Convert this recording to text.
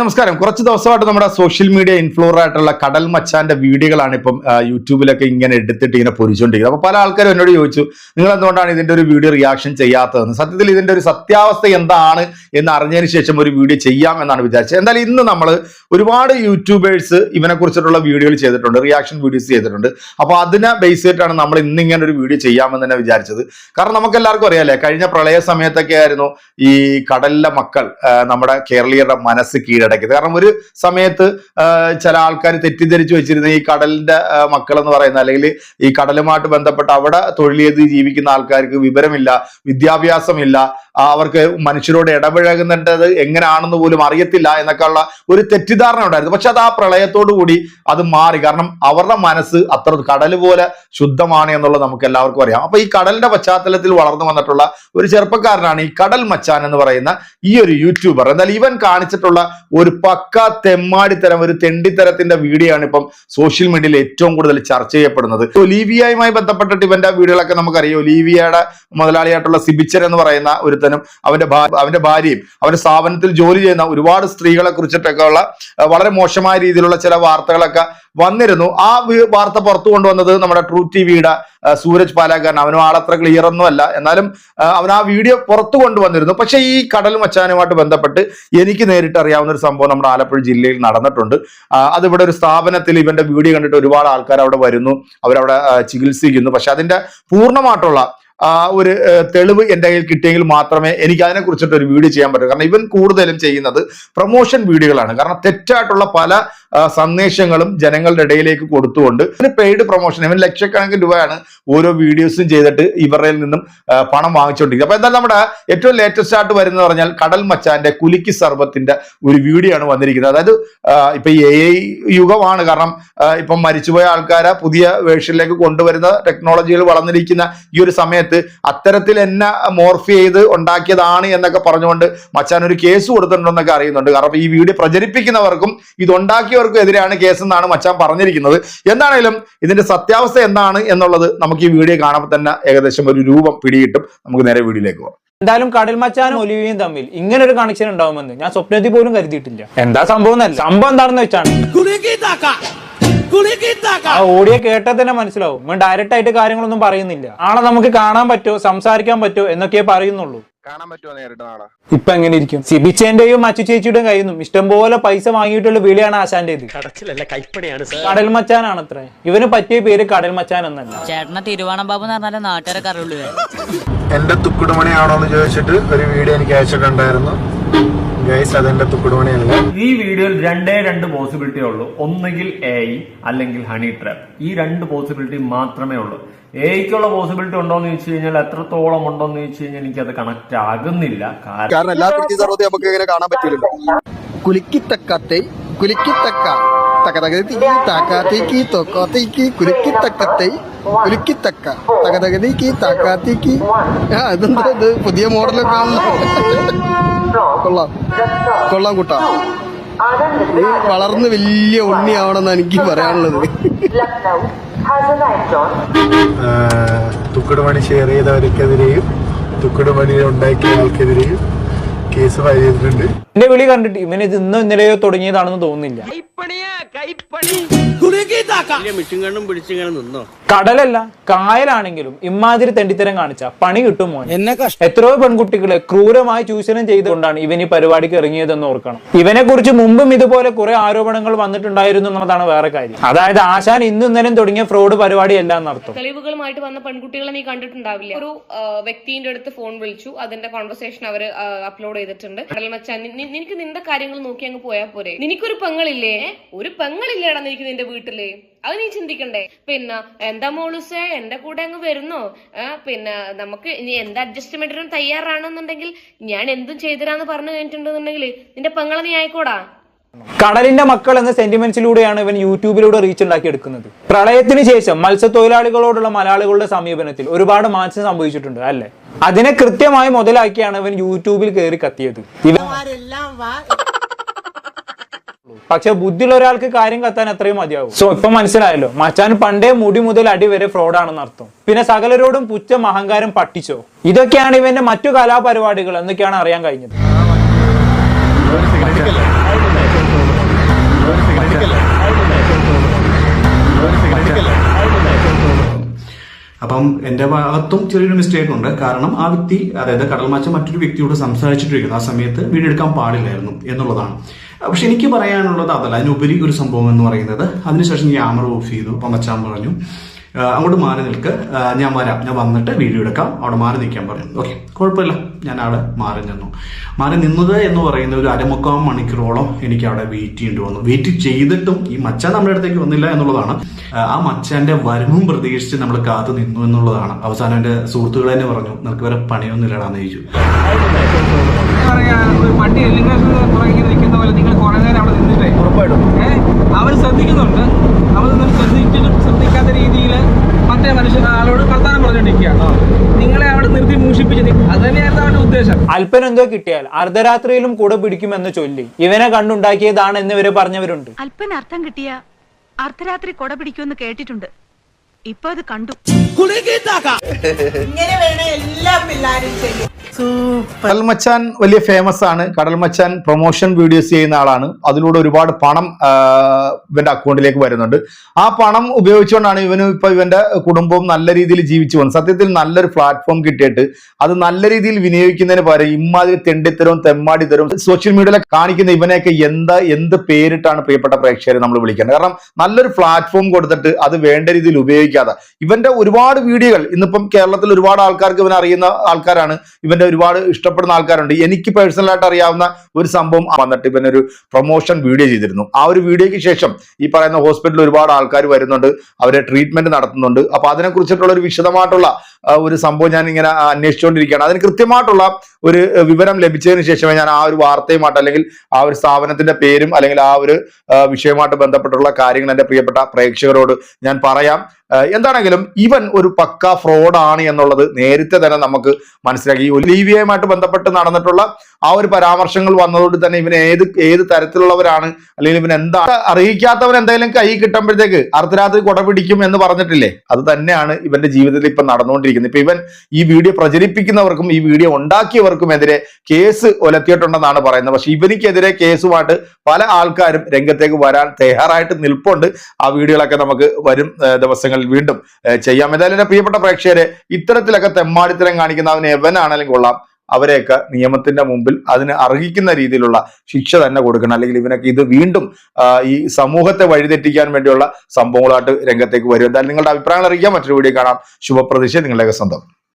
നമസ്കാരം. കുറച്ച് ദിവസമായിട്ട് നമ്മുടെ സോഷ്യൽ മീഡിയ ഇൻഫ്ലുവർ ആയിട്ടുള്ള കടൽ മച്ചാന്റെ വീഡിയോകളാണ് ഇപ്പം യൂട്യൂബിലൊക്കെ ഇങ്ങനെ എടുത്തിട്ട് ഇങ്ങനെ പൊരിച്ചുകൊണ്ടിരിക്കുന്നത് അപ്പൊ പല ആൾക്കാരും എന്നോട് ചോദിച്ചു നിങ്ങൾ എന്തുകൊണ്ടാണ് ഇതിന്റെ ഒരു വീഡിയോ റിയാക്ഷൻ ചെയ്യാത്തതെന്ന്? സത്യത്തിൽ ഇതിന്റെ ഒരു സത്യാവസ്ഥ എന്താണ് എന്ന് അറിഞ്ഞതിന് ശേഷം ഒരു വീഡിയോ ചെയ്യാം എന്നാണ് വിചാരിച്ചത്. എന്തായാലും ഇന്ന് നമ്മൾ ഒരുപാട് യൂട്യൂബേഴ്സ് ഇവനെ കുറിച്ചിട്ടുള്ള വീഡിയോകൾ ചെയ്തിട്ടുണ്ട് റിയാക്ഷൻ വീഡിയോസ് ചെയ്തിട്ടുണ്ട്. അപ്പൊ അതിനെ ബേസ് ചെയ്തിട്ടാണ് നമ്മൾ ഇന്ന് ഇങ്ങനെ ഒരു വീഡിയോ ചെയ്യാമെന്ന് തന്നെ വിചാരിച്ചത്. കാരണം നമുക്ക് എല്ലാവർക്കും അറിയാലേ കഴിഞ്ഞ പ്രളയ സമയത്തൊക്കെ ആയിരുന്നു ഈ കടലിലെ മക്കൾ നമ്മുടെ കേരളീയരുടെ മനസ്സ് കീഴടക്കിയത് കാരണം ഒരു സമയത്ത് ചില ആൾക്കാർ തെറ്റിദ്ധരിച്ചു വെച്ചിരുന്ന ഈ കടലിന്റെ മക്കൾ എന്ന് പറയുന്ന അല്ലെങ്കിൽ ഈ കടലുമായിട്ട് ബന്ധപ്പെട്ട് അവിടെ തൊഴിൽ ചെയ്ത് ജീവിക്കുന്ന ആൾക്കാർക്ക് വിവരമില്ല വിദ്യാഭ്യാസമില്ല അവർക്ക് മനുഷ്യരോട് ഇടപഴകുന്നത് എങ്ങനെയാണെന്ന് പോലും അറിയത്തില്ല എന്നൊക്കെയുള്ള ഒരു തെറ്റിദ്ധാരണ ഉണ്ടായിരുന്നു. പക്ഷെ അത് ആ പ്രളയത്തോടു കൂടി അത് മാറി. കാരണം അവരുടെ മനസ്സ് അത്ര കടൽ പോലെ ശുദ്ധമാണ് എന്നുള്ളത് നമുക്ക് എല്ലാവർക്കും അറിയാം. അപ്പൊ ഈ കടലിന്റെ പശ്ചാത്തലത്തിൽ വളർന്നു വന്നിട്ടുള്ള ഒരു ചെറുപ്പക്കാരനാണ് ഈ കടൽ മച്ചാൻ എന്ന് പറയുന്ന ഈ ഒരു യൂട്യൂബർ എന്നാൽ ഇവൻ കാണിച്ചിട്ടുള്ള ഒരു പക്ക തെമ്മാടിത്തരം ഒരു തെണ്ടിത്തരത്തിന്റെ വീഡിയോ ആണ് ഇപ്പം സോഷ്യൽ മീഡിയയിൽ ഏറ്റവും കൂടുതൽ ചർച്ച ചെയ്യപ്പെടുന്നത്. ഒലീവിയയുമായി ബന്ധപ്പെട്ടിട്ട് ഇവന്റെ വീഡിയോകളൊക്കെ നമുക്കറിയാം. ഒലീവിയയുടെ മുതലാളിയായിട്ടുള്ള സിബിച്ചർ എന്ന് പറയുന്ന ഒരുത്തനും അവന്റെ അവന്റെ ഭാര്യയും അവന്റെ സ്ഥാപനത്തിൽ ജോലി ചെയ്യുന്ന ഒരുപാട് സ്ത്രീകളെ കുറിച്ചിട്ടൊക്കെ ഉള്ള വളരെ മോശമായ രീതിയിലുള്ള ചില വാർത്തകളൊക്കെ വന്നിരുന്നു. ആ വാർത്ത പുറത്തു കൊണ്ടുവന്നത് നമ്മുടെ ട്രൂ ടി വിയുടെ സൂരജ് പാലാക്കാരൻ അവനും ആളത്ര ക്ലിയർ ഒന്നുമല്ല. എന്നാലും അവൻ ആ വീഡിയോ പുറത്തു കൊണ്ടുവന്നിരുന്നു. പക്ഷേ ഈ കടൽ മച്ചാനുമായിട്ട് ബന്ധപ്പെട്ട് എനിക്ക് നേരിട്ട് അറിയാവുന്ന ഒരു സംഭവം നമ്മുടെ ആലപ്പുഴ ജില്ലയിൽ നടന്നിട്ടുണ്ട്. അതിവിടെ ഒരു സ്ഥാപനത്തിൽ ഇവന്റെ വീഡിയോ കണ്ടിട്ട് ഒരുപാട് ആൾക്കാർ അവിടെ വരുന്നു. അവരവിടെ ചികിത്സിക്കുന്നു. പക്ഷെ അതിന്റെ പൂർണമായിട്ടുള്ള ഒരു തെളിവ് എന്റെ കയ്യിൽ കിട്ടിയെങ്കിൽ മാത്രമേ എനിക്ക് അതിനെ കുറിച്ചിട്ട് ഒരു വീഡിയോ ചെയ്യാൻ പറ്റൂ. കാരണം ഇവൻ കൂടുതലും ചെയ്യുന്നത് പ്രൊമോഷൻ വീഡിയോകളാണ്. കാരണം തെറ്റായിട്ടുള്ള പല സന്ദേശങ്ങളും ജനങ്ങളുടെ ഇടയിലേക്ക് കൊടുത്തുകൊണ്ട് ഇവന് പെയ്ഡ് പ്രൊമോഷൻ ഇവൻ ലക്ഷക്കണക്കിന് രൂപയാണ് ഓരോ വീഡിയോസും ചെയ്തിട്ട് ഇവരിൽ നിന്നും പണം വാങ്ങിച്ചുകൊണ്ടിരിക്കുക അപ്പൊ എന്തായാലും നമ്മുടെ ഏറ്റവും ലേറ്റസ്റ്റ് ആയിട്ട് വരുന്നത് പറഞ്ഞാൽ കടൽ മച്ചാന്റെ കുലുക്കി സർബത്തിന്റെ ഒരു വീഡിയോ ആണ് വന്നിരിക്കുന്നത്. അതായത് ഇപ്പൊ എ ഐ യുഗമാണ്. കാരണം ഇപ്പൊ മരിച്ചുപോയ ആൾക്കാരെ പുതിയ വേർഷനിലേക്ക് കൊണ്ടുവരുന്ന ടെക്നോളജികൾ വളർന്നിരിക്കുന്ന ഈ ഒരു സമയത്ത് അത്തരത്തിൽ എന്നെ മോർഫ് ചെയ്ത് ഉണ്ടാക്കിയതാണ് എന്നൊക്കെ പറഞ്ഞുകൊണ്ട് മച്ചാൻ ഒരു കേസ് കൊടുത്തിട്ടുണ്ടെന്നൊക്കെ അറിയുന്നുണ്ട്. കാരണം ഈ വീഡിയോ പ്രചരിപ്പിക്കുന്നവർക്കും ഇത് ഉണ്ടാക്കിയവർക്കും എതിരെയാണ് കേസ് എന്നാണ് മച്ചാൻ പറഞ്ഞിരിക്കുന്നത്. എന്താണേലും ഇതിന്റെ സത്യാവസ്ഥ എന്താണ് എന്നുള്ളത് നമുക്ക് ഈ വീഡിയോ കാണുമ്പോൾ തന്നെ ഏകദേശം ഒരു രൂപം പിടികിട്ടും. നമുക്ക് നേരെ വീഡിയോയിലേക്ക് പോകാം. എന്തായാലും കടൽ മച്ചാനും ഒലിവിയും തമ്മിൽ ഇങ്ങനെ ഒരു കണക്ഷൻ ഉണ്ടാവുമെന്ന് ഞാൻ സ്വപ്നത്തിൽ പോലും കരുതിയിട്ടില്ല. എന്താ സംഭവം സംഭവം എന്താണെന്ന് വെച്ചാണ്. ആ ഓഡിയോ കേട്ടാൽ തന്നെ മനസ്സിലാവും. ഡയറക്റ്റ് ആയിട്ട് കാര്യങ്ങളൊന്നും പറയുന്നില്ല. ആളെ നമുക്ക് കാണാൻ പറ്റുമോ സംസാരിക്കാൻ പറ്റുമോ എന്നൊക്കെ പറയുന്നുള്ളൂ. കാണാൻ പറ്റുമോ നേരിട്ട് നാളെ ഇപ്പൊ എങ്ങനെ ഇരിക്കും സിബിച്ചേന്റെയും മച്ചു ചേച്ചിയുടെയും കയ്യിൽ നിന്നും ഇഷ്ടംപോലെ പൈസ വാങ്ങിയിട്ടുള്ള വിളിയാണ് ആശാന്റെ കടച്ചിലല്ല കൈപ്പണിയാണ് കടൽ മച്ചാനാണ് അത്ര. ഇവന് പറ്റിയ പേര് കടൽ മച്ചാൻ എന്നല്ല. ചേട്ടനെ തിരുവാണം ബാബു എന്ന് പറഞ്ഞാൽ നാട്ടുകാരൊക്കെ അറിയുള്ളൂ എന്റെ തുക്കുടുമണിയാണോ എന്ന് ചോദിച്ചിട്ട് ഒരു വീഡിയോ എനിക്ക് അയച്ചിട്ടുണ്ടായിരുന്നു ഗൈസ് അതെന്റെ തുക്കുടുമണിയല്ല ഈ വീഡിയോയിൽ രണ്ടേ രണ്ട് പോസിബിലിറ്റി ഉള്ളൂ. ഒന്നുകിൽ എ അല്ലെങ്കിൽ ഹണി ട്രാപ്പ് ഈ രണ്ട് പോസിബിലിറ്റി മാത്രമേ ഉള്ളൂ. എയ്ക്കുള്ള പോസിബിലിറ്റി ഉണ്ടോ എന്ന് ചോദിച്ചു കഴിഞ്ഞാൽ എത്രത്തോളം ഉണ്ടോ എന്ന് ചോദിച്ചു കഴിഞ്ഞാൽ എനിക്ക് അത് കണക്ട് ആകുന്നില്ല. കാരണം എല്ലാ സർവത്തെ നമുക്ക് ഇങ്ങനെ കാണാൻ പറ്റില്ലല്ലോ. കുലുക്കിത്തക്കത്തെ കുലുക്കിത്തക്ക തകതകതി താക്കാത്തേക്ക് തൊക്കാത്തേക്ക് കുലുക്കിത്തക്കത്തെ കുലുക്കിത്തക്ക തകതകതിക്ക് താക്കാത്തേക്ക്. ആ ഇതെന്താ ഇത് പുതിയ മോഡലൊക്കെ ആണല്ലോ. കൊള്ളാം കുട്ട നീ വളർന്ന് വലിയ ഉണ്ണിയാവണമെന്ന് എനിക്ക് പറയാനുള്ളത്. തുക്കുടുമണി ഷെയർ ചെയ്തവർക്കെതിരെയും തുക്കുടുമണി ഉണ്ടാക്കിയ ആൾക്കെതിരെയും ചെയ്തിട്ടുണ്ട്. എന്റെ വിളി കണ്ടിട്ട് ഇവന് ഇത് ഇന്നോ ഇന്നലെയോ തുടങ്ങിയതാണെന്ന് തോന്നുന്നില്ല. കടലല്ല കായലാണെങ്കിലും ഇമാതിരി തെണ്ടിത്തരം കാണിച്ച പണി കിട്ടുമോ എന്നെ എത്രയോ പെൺകുട്ടികളെ ക്രൂരമായി ചൂഷണം ചെയ്തുകൊണ്ടാണ് ഇവൻ ഈ പരിപാടിക്ക് ഇറങ്ങിയതെന്ന് ഓർക്കണം. ഇവനെ കുറിച്ച് മുമ്പും ഇതുപോലെ കുറെ ആരോപണങ്ങൾ വന്നിട്ടുണ്ടായിരുന്നു എന്നതാണ് വേറെ കാര്യം. അതായത് ആശാൻ ഇന്നും ഇന്നലെയും തുടങ്ങിയ ഫ്രോഡ് പരിപാടി അല്ല എന്നർത്ഥം. തെളിവുകളുമായിട്ട് വന്ന പെൺകുട്ടികളെ നീ കണ്ടിട്ടുണ്ടാവില്ല. ഒരു വ്യക്തിന്റെ അടുത്ത് ഫോൺ വിളിച്ചു. അതിന്റെ കോൺവെർസേഷൻ അവർ അപ്ലോഡ് ചെയ്തിട്ടുണ്ട് കടൽ മച്ചാൻ നിനക്ക് നിന്റെ കാര്യങ്ങൾ നോക്കി അങ്ങ് പോയാൽ പോരെ? നിനക്കൊരു പെങ്ങളില്ലേ? ഒരു പെങ്ങളില്ലേടാ നിനക്ക് നിന്റെ വീട്ടിൽ? അത് നീ ചിന്തിക്കണ്ടേ? പിന്നെ എന്താ മോളൂസേ എന്റെ കൂടെ അങ്ങ് വരുന്നോ? പിന്നെ നമുക്ക് ഇനി എന്താ അഡ്ജസ്റ്റ്മെന്റിനും തയ്യാറാണെന്നുണ്ടെങ്കിൽ ഞാൻ എന്തും ചെയ്തരാന്ന് പറഞ്ഞു കഴിഞ്ഞിട്ടുണ്ടെന്നുണ്ടെങ്കിൽ നിന്റെ പെങ്ങളെ നീ ആയിക്കോടാ. കടലിന്റെ മക്കൾ എന്ന സെന്റിമെന്റ്സിലൂടെയാണ് ഇവൻ യൂട്യൂബിലൂടെ റീച്ച് ഉണ്ടാക്കി എടുക്കുന്നത് പ്രളയത്തിന് ശേഷം മത്സ്യത്തൊഴിലാളികളോടുള്ള മലയാളികളുടെ സമീപനത്തിൽ ഒരുപാട് മാറ്റം സംഭവിച്ചിട്ടുണ്ട് അല്ലെ? അതിനെ കൃത്യമായി മുതലാക്കിയാണ് ഇവൻ യൂട്യൂബിൽ കയറി കത്തിയത്. പക്ഷെ ബുദ്ധിയുള്ള ഒരാൾക്ക് കാര്യം കത്താൻ അത്രയും മതിയാവും. സോ ഇപ്പൊ മനസ്സിലായല്ലോ. മച്ചാൻ പണ്ടേ മുടി മുതൽ അടി വരെ ഫ്രോഡാണെന്ന് അർത്ഥം. പിന്നെ സകലരോടും പുച്ഛം അഹങ്കാരം പട്ടിച്ചോ? ഇതൊക്കെയാണ് ഇവന്റെ മറ്റു കലാപരിപാടികൾ എന്നൊക്കെയാണ് അറിയാൻ കഴിഞ്ഞത്. അപ്പം എന്റെ ഭാഗത്തും ചെറിയൊരു മിസ്റ്റേക്ക് ഉണ്ട്. കാരണം ആ വ്യക്തി അതായത് കടൽമാച്ച മറ്റൊരു വ്യക്തിയോട് സംസാരിച്ചിട്ടിരിക്കുന്നു. ആ സമയത്ത് വീഡിയോ പാടില്ലായിരുന്നു എന്നുള്ളതാണ്. പക്ഷെ എനിക്ക് പറയാനുള്ളത് അതല്ല. അതിനുപരി ഒരു സംഭവം എന്ന് പറയുന്നത് അതിനുശേഷം ക്യാമറ ഓഫ് ചെയ്തു. അപ്പം മച്ചാൻ പറഞ്ഞു അങ്ങോട്ട് മാറി നിൽക്ക്. ഞാൻ വരാം. ഞാൻ വന്നിട്ട് വീഡിയോ എടുക്കാം. അവിടെ മാറി നിൽക്കാൻ പറഞ്ഞു. ഓക്കെ കുഴപ്പമില്ല. ഞാൻ അവിടെ മാറി നിന്നു. മാറി നിന്നത് എന്ന് പറയുന്ന ഒരു അരമുക്കാൽ മണിക്കൂറോളം എനിക്ക് അവിടെ വെയിറ്റ് ചെയ്യേണ്ടി വന്നു. വെയിറ്റ് ചെയ്തിട്ടും ഈ മച്ചാൻ നമ്മുടെ അടുത്തേക്ക് വന്നില്ല എന്നുള്ളതാണ്. ആ, മച്ചാന്റെ വരവും പ്രതീക്ഷിച്ച് നമ്മൾ കാത്തു നിന്നു എന്നുള്ളതാണ്. അവസാനം എന്റെ സുഹൃത്തുക്കൾ തന്നെ പറഞ്ഞു നിനക്ക് വരെ പണിയൊന്നുമില്ലടാന്ന് ചോദിച്ചു. പറയാ ഒരു പട്ടി എലിമിനേഷൻ നിൽക്കുന്ന പോലെ നിങ്ങൾ കുറെ നേരം അവിടെ അവർ ശ്രദ്ധിക്കുന്നുണ്ട് അവർ നിങ്ങൾ ശ്രദ്ധിച്ചിട്ടും ശ്രദ്ധിക്കാത്ത രീതിയിൽ മറ്റേ ആളോട് വർത്താനം പറഞ്ഞുകൊണ്ടിരിക്കുകയാണ് നിങ്ങളെ അവിടെ നിർത്തി മൂഷിപ്പിച്ച് നി- അത് തന്നെയായിരുന്നു അവരുടെ ഉദ്ദേശം. അല്പൻ എന്തോ കിട്ടിയാൽ അർദ്ധരാത്രിയിലും കൂടെ പിടിക്കുമെന്ന് ചൊല്ലി. ഇവനെ കണ്ടുണ്ടാക്കിയതാണ് എന്നിവര് പറഞ്ഞവരുണ്ട്. അല്പന അർത്ഥം കിട്ടിയ അർദ്ധരാത്രി കൊട പിടിക്കുമെന്ന് കേട്ടിട്ടുണ്ട്. ഇപ്പൊ അത് കണ്ടു. ഇങ്ങനെ വേണേ എല്ലാ പിള്ളേരും ചെയ്യും. കടൽ മച്ചാൻ വലിയ ഫേമസ് ആണ്. കടൽ മച്ചാൻ പ്രൊമോഷൻ വീഡിയോസ് ചെയ്യുന്ന ആളാണ്. അതിലൂടെ ഒരുപാട് പണം ഇവന്റെ അക്കൗണ്ടിലേക്ക് വരുന്നുണ്ട്. ആ പണം ഉപയോഗിച്ചുകൊണ്ടാണ് ഇവന് ഇപ്പൊ ഇവന്റെ കുടുംബവും നല്ല രീതിയിൽ ജീവിച്ചു പോകുന്നത്. സത്യത്തിൽ നല്ലൊരു പ്ലാറ്റ്ഫോം കിട്ടിയിട്ട് അത് നല്ല രീതിയിൽ വിനിയോഗിക്കുന്നതിന് പകരം ഇമാതിരി തെണ്ടിത്തരവും തെമ്മാടിത്തരവും സോഷ്യൽ മീഡിയയിൽ കാണിക്കുന്ന ഇവനെയൊക്കെ എന്താ എന്ത് പേരിട്ടാണ് പ്രിയപ്പെട്ട പ്രേക്ഷകരെ നമ്മൾ വിളിക്കേണ്ടത്? കാരണം നല്ലൊരു പ്ലാറ്റ്ഫോം കൊടുത്തിട്ട് അത് വേണ്ട രീതിയിൽ ഉപയോഗിക്കാതെ ഇവന്റെ ഒരുപാട് വീഡിയോകൾ ഇന്നിപ്പം കേരളത്തിൽ ഒരുപാട് ആൾക്കാർക്ക് ഇവനെ അറിയുന്ന ആൾക്കാരാണ് ഇവന്റെ ഒരുപാട് ഇഷ്ടപ്പെടുന്ന ആൾക്കാരുണ്ട്. എനിക്ക് പേഴ്സണലായിട്ട് അറിയാവുന്ന ഒരു സംഭവം വന്നിട്ട് ഇവനൊരു പ്രൊമോഷൻ വീഡിയോ ചെയ്തിരുന്നു. ആ ഒരു വീഡിയോയ്ക്ക് ശേഷം ഈ പറയുന്ന ഹോസ്പിറ്റലിൽ ഒരുപാട് ആൾക്കാർ വരുന്നുണ്ട്. അവരെ ട്രീറ്റ്മെന്റ് നടത്തുന്നുണ്ട്. അപ്പൊ അതിനെ കുറിച്ചിട്ടുള്ള ഒരു വിശദമായിട്ടുള്ള ഒരു സംഭവം ഞാൻ ഇങ്ങനെ അന്വേഷിച്ചുകൊണ്ടിരിക്കുകയാണ്. അതിന് കൃത്യമായിട്ടുള്ള ഒരു വിവരം ലഭിച്ചതിന് ശേഷമേ ഞാൻ ആ ഒരു വാർത്തയുമായിട്ട് അല്ലെങ്കിൽ ആ ഒരു സ്ഥാപനത്തിന്റെ പേരും അല്ലെങ്കിൽ ആ ഒരു വിഷയവുമായിട്ട് ബന്ധപ്പെട്ടുള്ള കാര്യങ്ങൾ എന്റെ പ്രിയപ്പെട്ട പ്രേക്ഷകരോട് ഞാൻ പറയാം. എന്താണെങ്കിലും ഇവൻ ഒരു പക്ക ഫ്രോഡാണ് എന്നുള്ളത് നേരത്തെ തന്നെ നമുക്ക് മനസ്സിലാക്കി. ഈ ഒലീവിയയുമായിട്ട് ബന്ധപ്പെട്ട് നടന്നിട്ടുള്ള ആ ഒരു പരാമർശങ്ങൾ വന്നതുകൊണ്ട് തന്നെ ഇവൻ ഏത് ഏത് തരത്തിലുള്ളവരാണ്? അല്ലെങ്കിൽ ഇവൻ എന്താ? അറിയിക്കാത്തവൻ എന്തെങ്കിലും കൈ കിട്ടുമ്പോഴത്തേക്ക് അർദ്ധരാത്രി കുട പിടിക്കും എന്ന് പറഞ്ഞിട്ടില്ലേ? അത് തന്നെയാണ് ഇവന്റെ ജീവിതത്തിൽ ഇപ്പൊ നടന്നുകൊണ്ടിരിക്കുന്നത്. ഇപ്പൊ ഇവൻ ഈ വീഡിയോ പ്രചരിപ്പിക്കുന്നവർക്കും ഈ വീഡിയോ ഉണ്ടാക്കിയവർക്കും എതിരെ കേസ് ഒലത്തിയിട്ടുണ്ടെന്നാണ് പറയുന്നത്. പക്ഷെ ഇവനിക്കെതിരെ കേസുമായിട്ട് പല ആൾക്കാരും രംഗത്തേക്ക് വരാൻ തയ്യാറായിട്ട് നിൽപ്പുണ്ട്. ആ വീഡിയോകളൊക്കെ നമുക്ക് വരും ഏഹ്, വീണ്ടും ചെയ്യാം. എന്തായാലും എന്റെ പ്രിയപ്പെട്ട പ്രേക്ഷകരെ ഇത്തരത്തിലൊക്കെ തെമ്മാടിത്തരം കാണിക്കുന്ന അവന് എവനാണെങ്കിലും കൊള്ളാം. അവരെയൊക്കെ നിയമത്തിന്റെ മുമ്പിൽ അതിന് അർഹിക്കുന്ന രീതിയിലുള്ള ശിക്ഷ തന്നെ കൊടുക്കണം. അല്ലെങ്കിൽ ഇവനൊക്കെ ഇത് വീണ്ടും ഈ സമൂഹത്തെ വഴിതെറ്റിക്കാൻ വേണ്ടിയുള്ള സംഭവങ്ങളായിട്ട് രംഗത്തേക്ക് വരും. എന്തായാലും നിങ്ങളുടെ അഭിപ്രായങ്ങൾ അറിയിക്കാം മറ്റൊരു വീഡിയോ കാണാം. ശുഭപ്രതീക്ഷ നിങ്ങളുടെയൊക്കെ സ്വന്തം.